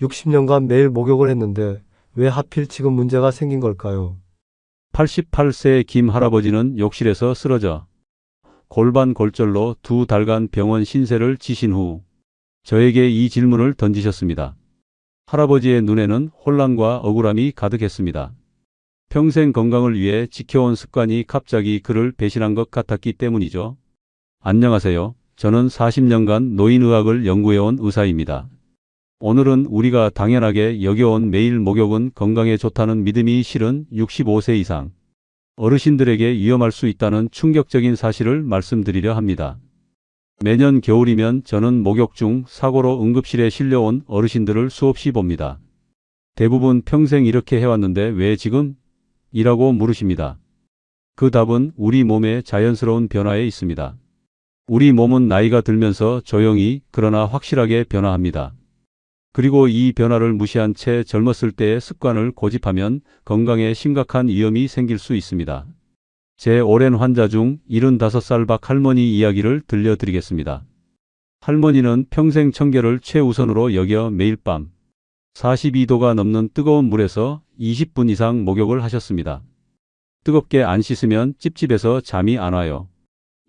60년간 매일 목욕을 했는데 왜 하필 지금 문제가 생긴 걸까요? 88세의 김 할아버지는 욕실에서 쓰러져 골반 골절로 두 달간 병원 신세를 지신 후 저에게 이 질문을 던지셨습니다. 할아버지의 눈에는 혼란과 억울함이 가득했습니다. 평생 건강을 위해 지켜온 습관이 갑자기 그를 배신한 것 같았기 때문이죠. 안녕하세요. 저는 40년간 노인의학을 연구해온 의사입니다. 오늘은 우리가 당연하게 여겨온 매일 목욕은 건강에 좋다는 믿음이 실은 65세 이상 어르신들에게 위험할 수 있다는 충격적인 사실을 말씀드리려 합니다. 매년 겨울이면 저는 목욕 중 사고로 응급실에 실려온 어르신들을 수없이 봅니다. 대부분 평생 이렇게 해왔는데 왜 지금? 이라고 물으십니다. 그 답은 우리 몸의 자연스러운 변화에 있습니다. 우리 몸은 나이가 들면서 조용히 그러나 확실하게 변화합니다. 그리고 이 변화를 무시한 채 젊었을 때의 습관을 고집하면 건강에 심각한 위험이 생길 수 있습니다. 제 오랜 환자 중 75살 박 할머니 이야기를 들려드리겠습니다. 할머니는 평생 청결을 최우선으로 여겨 매일 밤 42도가 넘는 뜨거운 물에서 20분 이상 목욕을 하셨습니다. 뜨겁게 안 씻으면 찝찝해서 잠이 안 와요.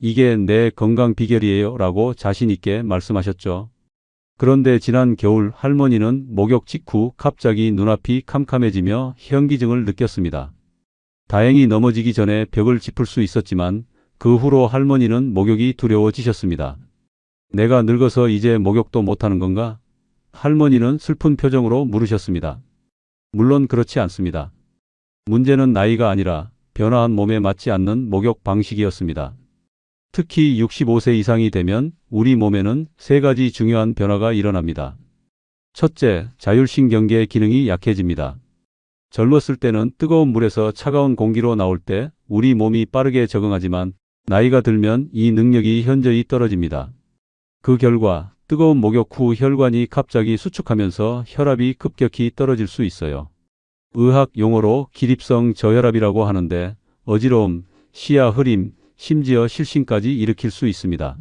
이게 내 건강 비결이에요 라고 자신있게 말씀하셨죠. 그런데 지난 겨울 할머니는 목욕 직후 갑자기 눈앞이 캄캄해지며 현기증을 느꼈습니다. 다행히 넘어지기 전에 벽을 짚을 수 있었지만 그 후로 할머니는 목욕이 두려워지셨습니다. 내가 늙어서 이제 목욕도 못하는 건가? 할머니는 슬픈 표정으로 물으셨습니다. 물론 그렇지 않습니다. 문제는 나이가 아니라 변화한 몸에 맞지 않는 목욕 방식이었습니다. 특히 65세 이상이 되면 우리 몸에는 세 가지 중요한 변화가 일어납니다. 첫째, 자율신경계 기능이 약해집니다. 젊었을 때는 뜨거운 물에서 차가운 공기로 나올 때 우리 몸이 빠르게 적응하지만 나이가 들면 이 능력이 현저히 떨어집니다. 그 결과 뜨거운 목욕 후 혈관이 갑자기 수축하면서 혈압이 급격히 떨어질 수 있어요. 의학 용어로 기립성 저혈압이라고 하는데 어지러움, 시야 흐림, 심지어 실신까지 일으킬 수 있습니다.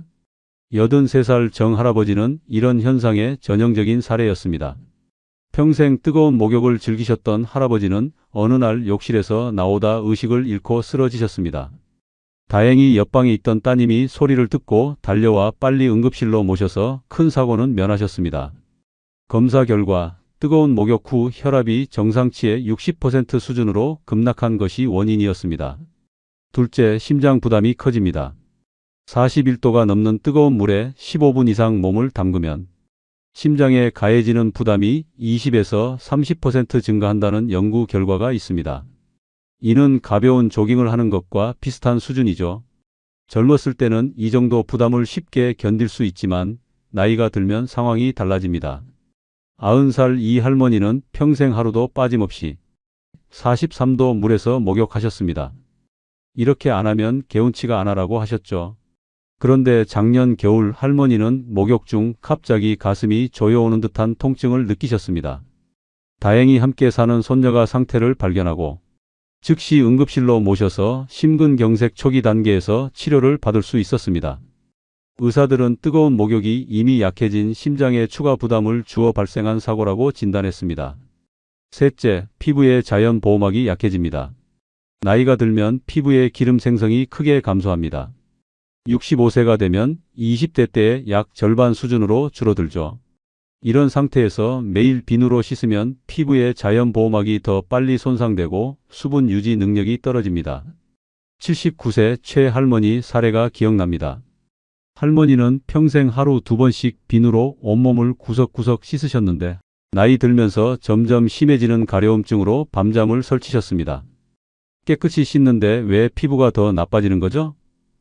83살 정 할아버지는 이런 현상의 전형적인 사례였습니다. 평생 뜨거운 목욕을 즐기셨던 할아버지는 어느 날 욕실에서 나오다 의식을 잃고 쓰러지셨습니다. 다행히 옆방에 있던 따님이 소리를 듣고 달려와 빨리 응급실로 모셔서 큰 사고는 면하셨습니다. 검사 결과 뜨거운 목욕 후 혈압이 정상치의 60% 수준으로 급락한 것이 원인이었습니다. 둘째, 심장 부담이 커집니다. 41도가 넘는 뜨거운 물에 15분 이상 몸을 담그면 심장에 가해지는 부담이 20에서 30% 증가한다는 연구 결과가 있습니다. 이는 가벼운 조깅을 하는 것과 비슷한 수준이죠. 젊었을 때는 이 정도 부담을 쉽게 견딜 수 있지만 나이가 들면 상황이 달라집니다. 90살 이 할머니는 평생 하루도 빠짐없이 43도 물에서 목욕하셨습니다. 이렇게 안 하면 개운치가 않아라고 하셨죠. 그런데 작년 겨울 할머니는 목욕 중 갑자기 가슴이 조여오는 듯한 통증을 느끼셨습니다. 다행히 함께 사는 손녀가 상태를 발견하고 즉시 응급실로 모셔서 심근경색 초기 단계에서 치료를 받을 수 있었습니다. 의사들은 뜨거운 목욕이 이미 약해진 심장에 추가 부담을 주어 발생한 사고라고 진단했습니다. 셋째, 피부의 자연 보호막이 약해집니다. 나이가 들면 피부의 기름 생성이 크게 감소합니다. 65세가 되면 20대 때의 약 절반 수준으로 줄어들죠. 이런 상태에서 매일 비누로 씻으면 피부의 자연 보호막이 더 빨리 손상되고 수분 유지 능력이 떨어집니다. 79세 최 할머니 사례가 기억납니다. 할머니는 평생 하루 두 번씩 비누로 온몸을 구석구석 씻으셨는데 나이 들면서 점점 심해지는 가려움증으로 밤잠을 설치셨습니다. 깨끗이 씻는데 왜 피부가 더 나빠지는 거죠?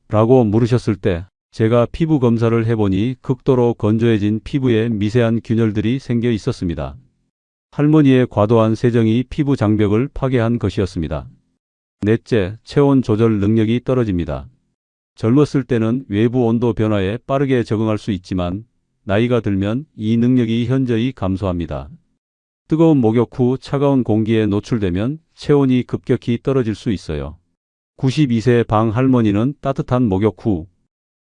라고 물으셨을 때 제가 피부 검사를 해보니 극도로 건조해진 피부에 미세한 균열들이 생겨 있었습니다. 할머니의 과도한 세정이 피부 장벽을 파괴한 것이었습니다. 넷째, 체온 조절 능력이 떨어집니다. 젊었을 때는 외부 온도 변화에 빠르게 적응할 수 있지만 나이가 들면 이 능력이 현저히 감소합니다. 뜨거운 목욕 후 차가운 공기에 노출되면 체온이 급격히 떨어질 수 있어요. 92세 방 할머니는 따뜻한 목욕 후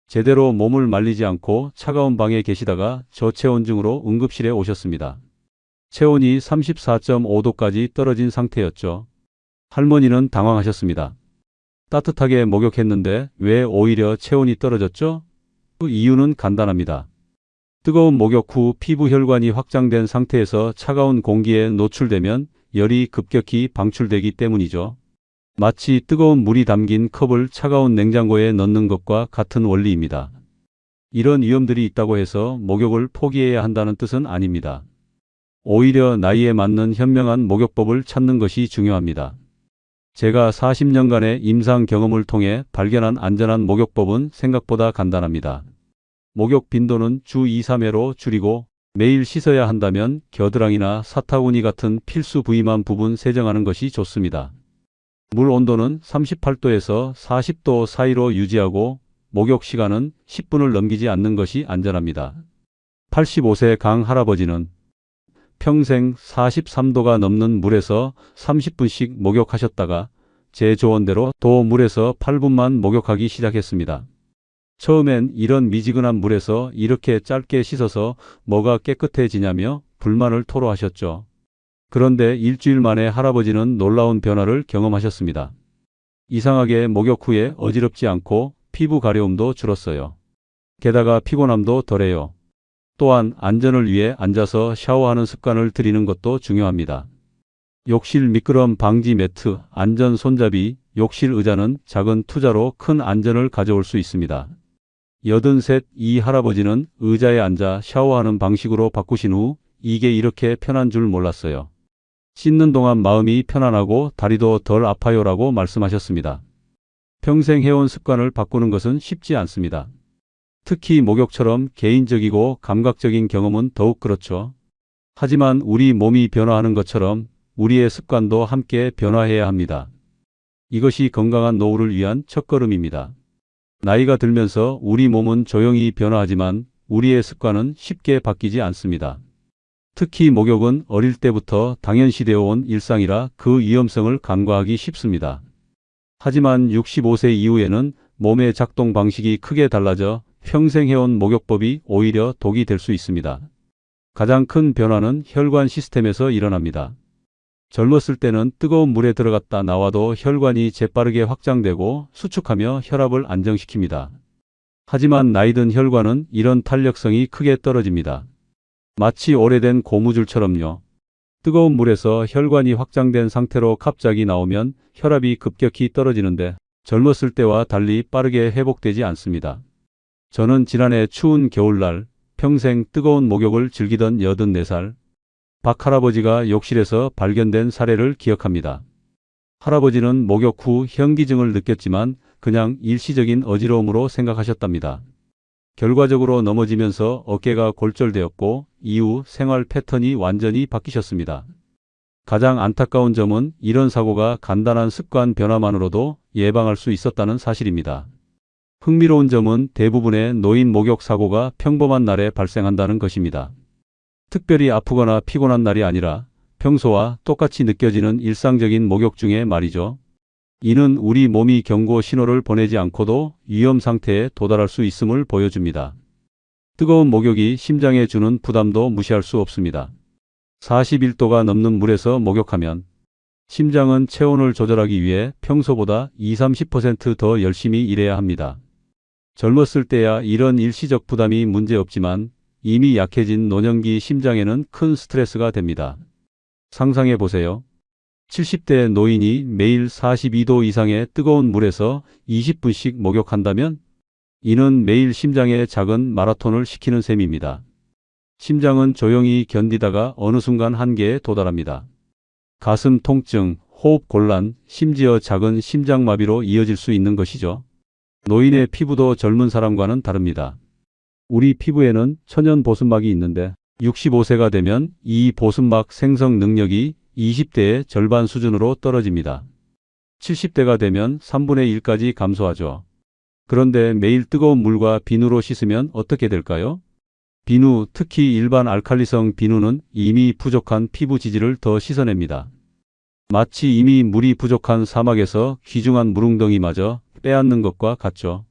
제대로 몸을 말리지 않고 차가운 방에 계시다가 저체온증으로 응급실에 오셨습니다. 체온이 34.5도까지 떨어진 상태였죠. 할머니는 당황하셨습니다. 따뜻하게 목욕했는데 왜 오히려 체온이 떨어졌죠? 그 이유는 간단합니다. 뜨거운 목욕 후 피부 혈관이 확장된 상태에서 차가운 공기에 노출되면 열이 급격히 방출되기 때문이죠. 마치 뜨거운 물이 담긴 컵을 차가운 냉장고에 넣는 것과 같은 원리입니다. 이런 위험들이 있다고 해서 목욕을 포기해야 한다는 뜻은 아닙니다. 오히려 나이에 맞는 현명한 목욕법을 찾는 것이 중요합니다. 제가 40년간의 임상 경험을 통해 발견한 안전한 목욕법은 생각보다 간단합니다. 목욕 빈도는 주 2, 3회로 줄이고 매일 씻어야 한다면 겨드랑이나 사타구니 같은 필수 부위만 부분 세정하는 것이 좋습니다. 물 온도는 38도에서 40도 사이로 유지하고 목욕 시간은 10분을 넘기지 않는 것이 안전합니다. 85세 강 할아버지는 평생 43도가 넘는 물에서 30분씩 목욕하셨다가 제 조언대로 도 물에서 8분만 목욕하기 시작했습니다. 처음엔 이런 미지근한 물에서 이렇게 짧게 씻어서 뭐가 깨끗해지냐며 불만을 토로하셨죠. 그런데 일주일 만에 할아버지는 놀라운 변화를 경험하셨습니다. 이상하게 목욕 후에 어지럽지 않고 피부 가려움도 줄었어요. 게다가 피곤함도 덜해요. 또한 안전을 위해 앉아서 샤워하는 습관을 들이는 것도 중요합니다. 욕실 미끄럼 방지 매트, 안전 손잡이, 욕실 의자는 작은 투자로 큰 안전을 가져올 수 있습니다. 여든셋 이 할아버지는 의자에 앉아 샤워하는 방식으로 바꾸신 후 이게 이렇게 편한 줄 몰랐어요. 씻는 동안 마음이 편안하고 다리도 덜 아파요라고 말씀하셨습니다. 평생 해온 습관을 바꾸는 것은 쉽지 않습니다. 특히 목욕처럼 개인적이고 감각적인 경험은 더욱 그렇죠. 하지만 우리 몸이 변화하는 것처럼 우리의 습관도 함께 변화해야 합니다. 이것이 건강한 노후를 위한 첫걸음입니다. 나이가 들면서 우리 몸은 조용히 변화하지만 우리의 습관은 쉽게 바뀌지 않습니다. 특히 목욕은 어릴 때부터 당연시되어 온 일상이라 그 위험성을 간과하기 쉽습니다. 하지만 65세 이후에는 몸의 작동 방식이 크게 달라져 평생 해온 목욕법이 오히려 독이 될 수 있습니다. 가장 큰 변화는 혈관 시스템에서 일어납니다. 젊었을 때는 뜨거운 물에 들어갔다 나와도 혈관이 재빠르게 확장되고 수축하며 혈압을 안정시킵니다. 하지만 나이 든 혈관은 이런 탄력성이 크게 떨어집니다. 마치 오래된 고무줄처럼요. 뜨거운 물에서 혈관이 확장된 상태로 갑자기 나오면 혈압이 급격히 떨어지는데 젊었을 때와 달리 빠르게 회복되지 않습니다. 저는 지난해 추운 겨울날 평생 뜨거운 목욕을 즐기던 84살 박 할아버지가 욕실에서 발견된 사례를 기억합니다. 할아버지는 목욕 후 현기증을 느꼈지만 그냥 일시적인 어지러움으로 생각하셨답니다. 결과적으로 넘어지면서 어깨가 골절되었고 이후 생활 패턴이 완전히 바뀌셨습니다. 가장 안타까운 점은 이런 사고가 간단한 습관 변화만으로도 예방할 수 있었다는 사실입니다. 흥미로운 점은 대부분의 노인 목욕 사고가 평범한 날에 발생한다는 것입니다. 특별히 아프거나 피곤한 날이 아니라 평소와 똑같이 느껴지는 일상적인 목욕 중에 말이죠. 이는 우리 몸이 경고 신호를 보내지 않고도 위험 상태에 도달할 수 있음을 보여줍니다. 뜨거운 목욕이 심장에 주는 부담도 무시할 수 없습니다. 41도가 넘는 물에서 목욕하면 심장은 체온을 조절하기 위해 평소보다 20-30%더 열심히 일해야 합니다. 젊었을 때야 이런 일시적 부담이 문제없지만 이미 약해진 노년기 심장에는 큰 스트레스가 됩니다. 상상해 보세요. 70대 노인이 매일 42도 이상의 뜨거운 물에서 20분씩 목욕한다면 이는 매일 심장에 작은 마라톤을 시키는 셈입니다. 심장은 조용히 견디다가 어느 순간 한계에 도달합니다. 가슴 통증, 호흡 곤란, 심지어 작은 심장마비로 이어질 수 있는 것이죠. 노인의 피부도 젊은 사람과는 다릅니다. 우리 피부에는 천연 보습막이 있는데 65세가 되면 이 보습막 생성 능력이 20대의 절반 수준으로 떨어집니다. 70대가 되면 3분의 1까지 감소하죠. 그런데 매일 뜨거운 물과 비누로 씻으면 어떻게 될까요? 비누, 특히 일반 알칼리성 비누는 이미 부족한 피부 지질을 더 씻어냅니다. 마치 이미 물이 부족한 사막에서 귀중한 물웅덩이마저 빼앗는 것과 같죠.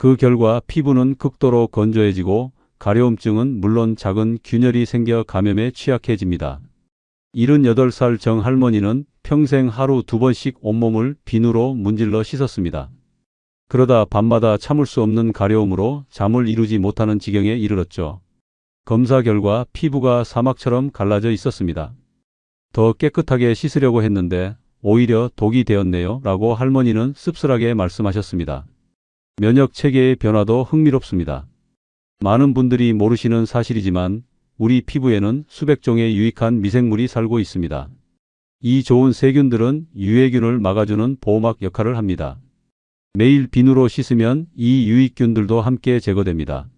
그 결과 피부는 극도로 건조해지고 가려움증은 물론 작은 균열이 생겨 감염에 취약해집니다. 78살 정 할머니는 평생 하루 두 번씩 온몸을 비누로 문질러 씻었습니다. 그러다 밤마다 참을 수 없는 가려움으로 잠을 이루지 못하는 지경에 이르렀죠. 검사 결과 피부가 사막처럼 갈라져 있었습니다. 더 깨끗하게 씻으려고 했는데 오히려 독이 되었네요. 라고 할머니는 씁쓸하게 말씀하셨습니다. 면역 체계의 변화도 흥미롭습니다. 많은 분들이 모르시는 사실이지만 우리 피부에는 수백 종의 유익한 미생물이 살고 있습니다. 이 좋은 세균들은 유해균을 막아주는 보호막 역할을 합니다. 매일 비누로 씻으면 이 유익균들도 함께 제거됩니다.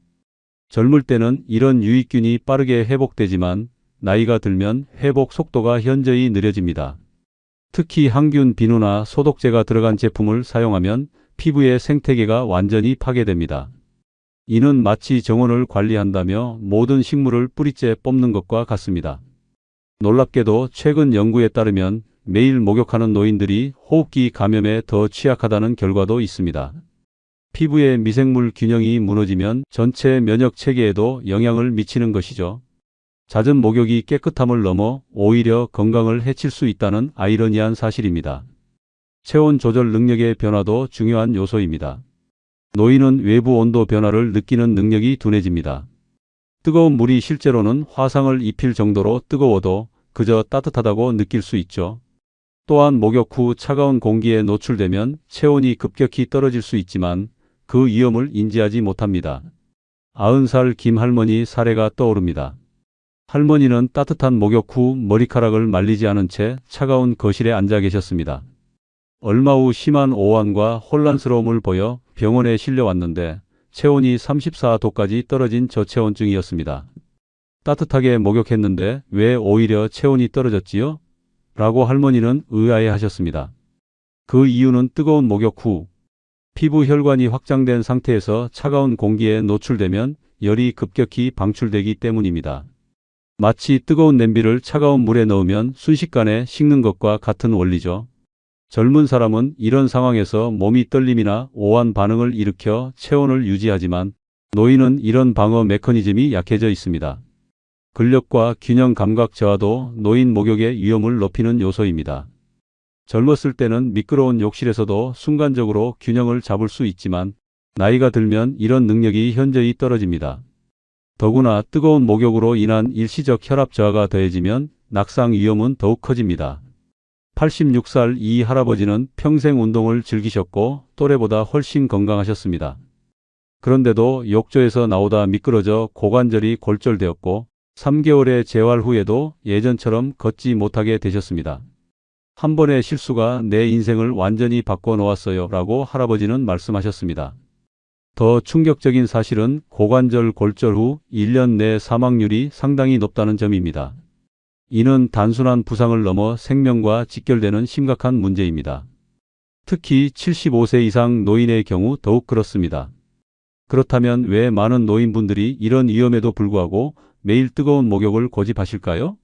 젊을 때는 이런 유익균이 빠르게 회복되지만 나이가 들면 회복 속도가 현저히 느려집니다. 특히 항균 비누나 소독제가 들어간 제품을 사용하면 피부의 생태계가 완전히 파괴됩니다. 이는 마치 정원을 관리한다며 모든 식물을 뿌리째 뽑는 것과 같습니다. 놀랍게도 최근 연구에 따르면 매일 목욕하는 노인들이 호흡기 감염에 더 취약하다는 결과도 있습니다. 피부의 미생물 균형이 무너지면 전체 면역 체계에도 영향을 미치는 것이죠. 잦은 목욕이 깨끗함을 넘어 오히려 건강을 해칠 수 있다는 아이러니한 사실입니다. 체온 조절 능력의 변화도 중요한 요소입니다. 노인은 외부 온도 변화를 느끼는 능력이 둔해집니다. 뜨거운 물이 실제로는 화상을 입힐 정도로 뜨거워도 그저 따뜻하다고 느낄 수 있죠. 또한 목욕 후 차가운 공기에 노출되면 체온이 급격히 떨어질 수 있지만 그 위험을 인지하지 못합니다. 90살 김할머니 사례가 떠오릅니다. 할머니는 따뜻한 목욕 후 머리카락을 말리지 않은 채 차가운 거실에 앉아 계셨습니다. 얼마 후 심한 오한과 혼란스러움을 보여 병원에 실려왔는데 체온이 34도까지 떨어진 저체온증이었습니다. 따뜻하게 목욕했는데 왜 오히려 체온이 떨어졌지요? 라고 할머니는 의아해 하셨습니다. 그 이유는 뜨거운 목욕 후 피부 혈관이 확장된 상태에서 차가운 공기에 노출되면 열이 급격히 방출되기 때문입니다. 마치 뜨거운 냄비를 차가운 물에 넣으면 순식간에 식는 것과 같은 원리죠. 젊은 사람은 이런 상황에서 몸이 떨림이나 오한 반응을 일으켜 체온을 유지하지만 노인은 이런 방어 메커니즘이 약해져 있습니다. 근력과 균형 감각 저하도 노인 목욕의 위험을 높이는 요소입니다. 젊었을 때는 미끄러운 욕실에서도 순간적으로 균형을 잡을 수 있지만 나이가 들면 이런 능력이 현저히 떨어집니다. 더구나 뜨거운 목욕으로 인한 일시적 혈압 저하가 더해지면 낙상 위험은 더욱 커집니다. 86살 이 할아버지는 평생 운동을 즐기셨고 또래보다 훨씬 건강하셨습니다. 그런데도 욕조에서 나오다 미끄러져 고관절이 골절되었고 3개월의 재활 후에도 예전처럼 걷지 못하게 되셨습니다. 한 번의 실수가 내 인생을 완전히 바꿔 놓았어요. 라고 할아버지는 말씀하셨습니다. 더 충격적인 사실은 고관절 골절 후 1년 내 사망률이 상당히 높다는 점입니다. 이는 단순한 부상을 넘어 생명과 직결되는 심각한 문제입니다. 특히 75세 이상 노인의 경우 더욱 그렇습니다. 그렇다면 왜 많은 노인분들이 이런 위험에도 불구하고 매일 뜨거운 목욕을 고집하실까요?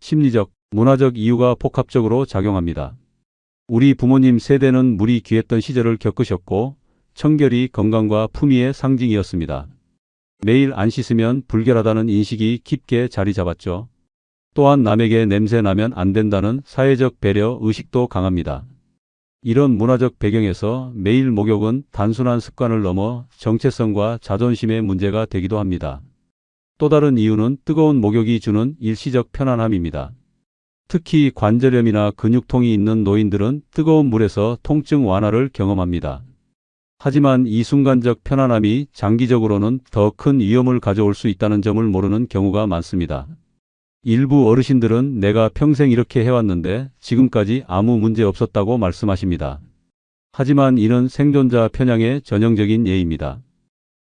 심리적, 문화적 이유가 복합적으로 작용합니다. 우리 부모님 세대는 물이 귀했던 시절을 겪으셨고 청결이 건강과 품위의 상징이었습니다. 매일 안 씻으면 불결하다는 인식이 깊게 자리 잡았죠. 또한 남에게 냄새 나면 안 된다는 사회적 배려 의식도 강합니다. 이런 문화적 배경에서 매일 목욕은 단순한 습관을 넘어 정체성과 자존심의 문제가 되기도 합니다. 또 다른 이유는 뜨거운 목욕이 주는 일시적 편안함입니다. 특히 관절염이나 근육통이 있는 노인들은 뜨거운 물에서 통증 완화를 경험합니다. 하지만 이 순간적 편안함이 장기적으로는 더 큰 위험을 가져올 수 있다는 점을 모르는 경우가 많습니다. 일부 어르신들은 내가 평생 이렇게 해왔는데 지금까지 아무 문제 없었다고 말씀하십니다. 하지만 이는 생존자 편향의 전형적인 예입니다.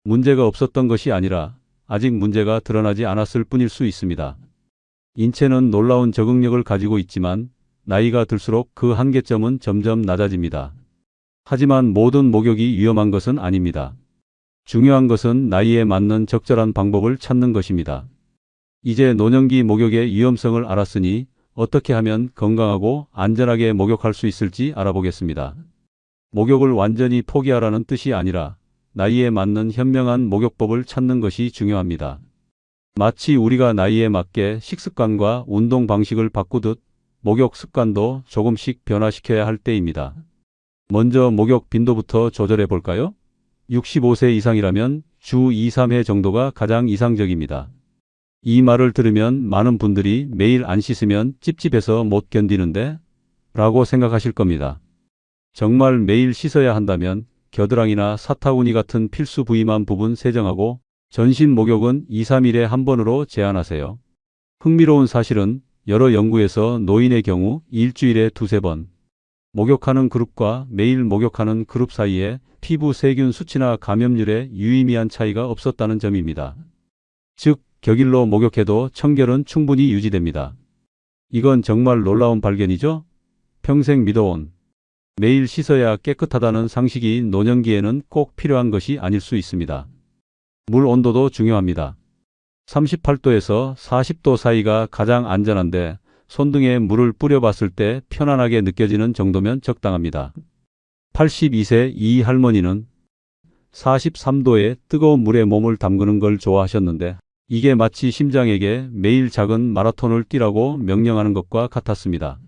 문제가 없었던 것이 아니라 아직 문제가 드러나지 않았을 뿐일 수 있습니다. 인체는 놀라운 적응력을 가지고 있지만 나이가 들수록 그 한계점은 점점 낮아집니다. 하지만 모든 목욕이 위험한 것은 아닙니다. 중요한 것은 나이에 맞는 적절한 방법을 찾는 것입니다. 이제 노년기 목욕의 위험성을 알았으니 어떻게 하면 건강하고 안전하게 목욕할 수 있을지 알아보겠습니다. 목욕을 완전히 포기하라는 뜻이 아니라 나이에 맞는 현명한 목욕법을 찾는 것이 중요합니다. 마치 우리가 나이에 맞게 식습관과 운동 방식을 바꾸듯 목욕 습관도 조금씩 변화시켜야 할 때입니다. 먼저 목욕 빈도부터 조절해 볼까요? 65세 이상이라면 주 2, 3회 정도가 가장 이상적입니다. 이 말을 들으면 많은 분들이 매일 안 씻으면 찝찝해서 못 견디는데 라고 생각하실 겁니다. 정말 매일 씻어야 한다면 겨드랑이나 사타구니 같은 필수 부위만 부분 세정하고 전신 목욕은 2, 3일에 한 번으로 제한하세요. 흥미로운 사실은 여러 연구에서 노인의 경우 일주일에 두세 번 목욕하는 그룹과 매일 목욕하는 그룹 사이에 피부 세균 수치나 감염률에 유의미한 차이가 없었다는 점입니다. 즉, 격일로 목욕해도 청결은 충분히 유지됩니다. 이건 정말 놀라운 발견이죠? 평생 믿어온 매일 씻어야 깨끗하다는 상식이 노년기에는 꼭 필요한 것이 아닐 수 있습니다. 물 온도도 중요합니다. 38도에서 40도 사이가 가장 안전한데 손등에 물을 뿌려봤을 때 편안하게 느껴지는 정도면 적당합니다. 82세 이 할머니는 43도의 뜨거운 물에 몸을 담그는 걸 좋아하셨는데 이게 마치 심장에게 매일 작은 마라톤을 뛰라고 명령하는 것과 같았습니다.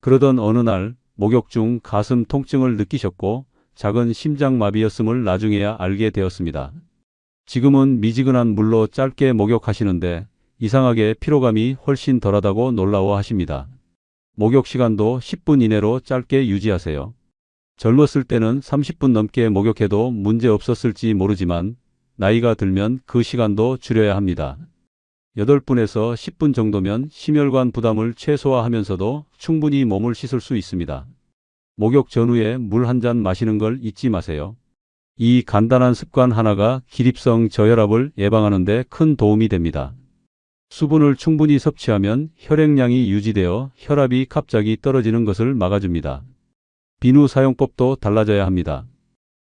그러던 어느 날 목욕 중 가슴 통증을 느끼셨고 작은 심장마비였음을 나중에야 알게 되었습니다. 지금은 미지근한 물로 짧게 목욕하시는데 이상하게 피로감이 훨씬 덜하다고 놀라워하십니다. 목욕 시간도 10분 이내로 짧게 유지하세요. 젊었을 때는 30분 넘게 목욕해도 문제 없었을지 모르지만 나이가 들면 그 시간도 줄여야 합니다. 8분에서 10분 정도면 심혈관 부담을 최소화하면서도 충분히 몸을 씻을 수 있습니다. 목욕 전후에 물 한 잔 마시는 걸 잊지 마세요. 이 간단한 습관 하나가 기립성 저혈압을 예방하는 데 큰 도움이 됩니다. 수분을 충분히 섭취하면 혈액량이 유지되어 혈압이 갑자기 떨어지는 것을 막아줍니다. 비누 사용법도 달라져야 합니다.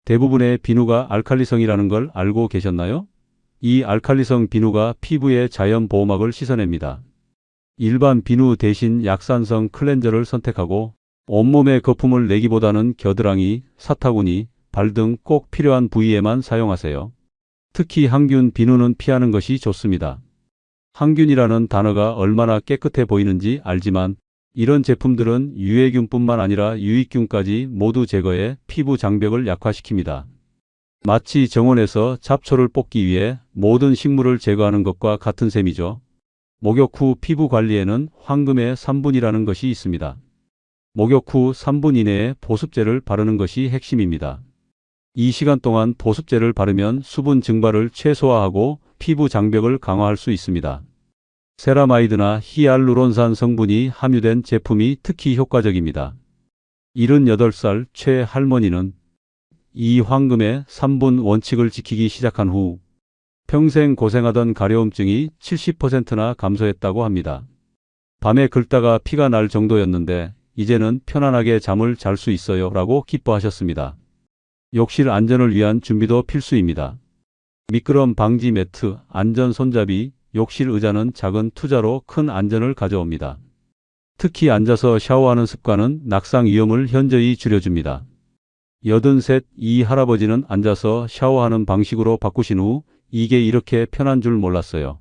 대부분의 비누가 알칼리성이라는 걸 알고 계셨나요? 이 알칼리성 비누가 피부의 자연 보호막을 씻어냅니다. 일반 비누 대신 약산성 클렌저를 선택하고 온몸에 거품을 내기보다는 겨드랑이, 사타구니, 발 등 꼭 필요한 부위에만 사용하세요. 특히 항균 비누는 피하는 것이 좋습니다. 항균이라는 단어가 얼마나 깨끗해 보이는지 알지만 이런 제품들은 유해균뿐만 아니라 유익균까지 모두 제거해 피부 장벽을 약화시킵니다. 마치 정원에서 잡초를 뽑기 위해 모든 식물을 제거하는 것과 같은 셈이죠. 목욕 후 피부 관리에는 황금의 3분이라는 것이 있습니다. 목욕 후 3분 이내에 보습제를 바르는 것이 핵심입니다. 이 시간 동안 보습제를 바르면 수분 증발을 최소화하고 피부 장벽을 강화할 수 있습니다. 세라마이드나 히알루론산 성분이 함유된 제품이 특히 효과적입니다. 78살 최 할머니는 이 황금의 3분 원칙을 지키기 시작한 후 평생 고생하던 가려움증이 70%나 감소했다고 합니다. 밤에 긁다가 피가 날 정도였는데 이제는 편안하게 잠을 잘 수 있어요 라고 기뻐하셨습니다. 욕실 안전을 위한 준비도 필수입니다. 미끄럼 방지 매트, 안전 손잡이, 욕실 의자는 작은 투자로 큰 안전을 가져옵니다. 특히 앉아서 샤워하는 습관은 낙상 위험을 현저히 줄여줍니다. 83, 이 할아버지는 앉아서 샤워하는 방식으로 바꾸신 후 이게 이렇게 편한 줄 몰랐어요.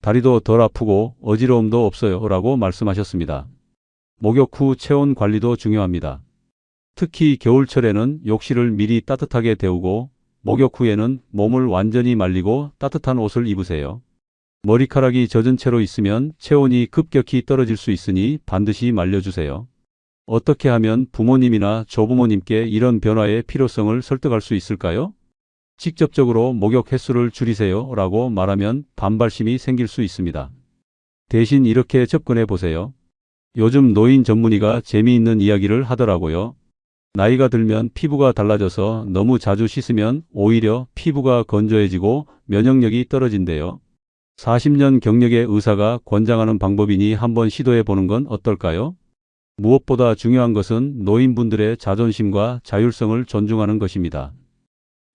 다리도 덜 아프고 어지러움도 없어요 라고 말씀하셨습니다. 목욕 후 체온 관리도 중요합니다. 특히 겨울철에는 욕실을 미리 따뜻하게 데우고 목욕 후에는 몸을 완전히 말리고 따뜻한 옷을 입으세요. 머리카락이 젖은 채로 있으면 체온이 급격히 떨어질 수 있으니 반드시 말려주세요. 어떻게 하면 부모님이나 조부모님께 이런 변화의 필요성을 설득할 수 있을까요? 직접적으로 목욕 횟수를 줄이세요 라고 말하면 반발심이 생길 수 있습니다. 대신 이렇게 접근해 보세요. 요즘 노인 전문의가 재미있는 이야기를 하더라고요. 나이가 들면 피부가 달라져서 너무 자주 씻으면 오히려 피부가 건조해지고 면역력이 떨어진대요. 40년 경력의 의사가 권장하는 방법이니 한번 시도해 보는 건 어떨까요? 무엇보다 중요한 것은 노인분들의 자존심과 자율성을 존중하는 것입니다.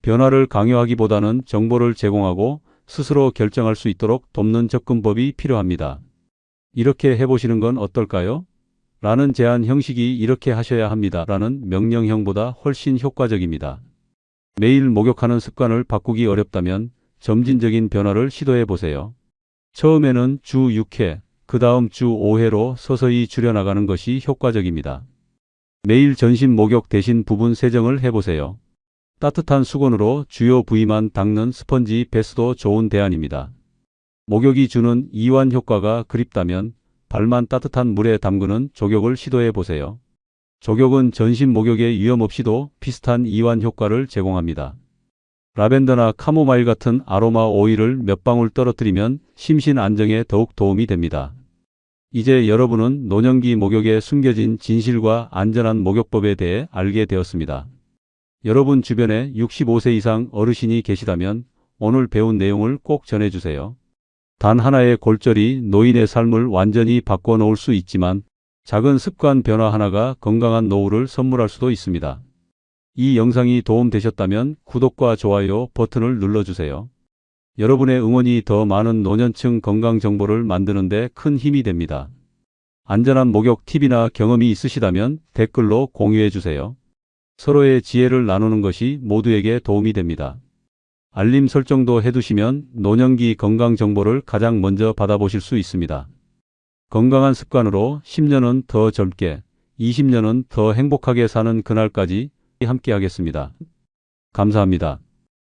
변화를 강요하기보다는 정보를 제공하고 스스로 결정할 수 있도록 돕는 접근법이 필요합니다. 이렇게 해보시는 건 어떨까요? 라는 제안 형식이 이렇게 하셔야 합니다. 라는 명령형보다 훨씬 효과적입니다. 매일 목욕하는 습관을 바꾸기 어렵다면 점진적인 변화를 시도해 보세요. 처음에는 주 6회, 그 다음 주 5회로 서서히 줄여나가는 것이 효과적입니다. 매일 전신 목욕 대신 부분 세정을 해보세요. 따뜻한 수건으로 주요 부위만 닦는 스펀지 베스도 좋은 대안입니다. 목욕이 주는 이완 효과가 그립다면 발만 따뜻한 물에 담그는 족욕을 시도해 보세요. 족욕은 전신 목욕에 위험 없이도 비슷한 이완 효과를 제공합니다. 라벤더나 카모마일 같은 아로마 오일을 몇 방울 떨어뜨리면 심신 안정에 더욱 도움이 됩니다. 이제 여러분은 노년기 목욕에 숨겨진 진실과 안전한 목욕법에 대해 알게 되었습니다. 여러분 주변에 65세 이상 어르신이 계시다면 오늘 배운 내용을 꼭 전해주세요. 단 하나의 골절이 노인의 삶을 완전히 바꿔놓을 수 있지만 작은 습관 변화 하나가 건강한 노후를 선물할 수도 있습니다. 이 영상이 도움되셨다면 구독과 좋아요 버튼을 눌러주세요. 여러분의 응원이 더 많은 노년층 건강 정보를 만드는 데 큰 힘이 됩니다. 안전한 목욕 팁이나 경험이 있으시다면 댓글로 공유해 주세요. 서로의 지혜를 나누는 것이 모두에게 도움이 됩니다. 알림 설정도 해두시면 노년기 건강 정보를 가장 먼저 받아보실 수 있습니다. 건강한 습관으로 10년은 더 젊게, 20년은 더 행복하게 사는 그날까지 함께 하겠습니다. 감사합니다.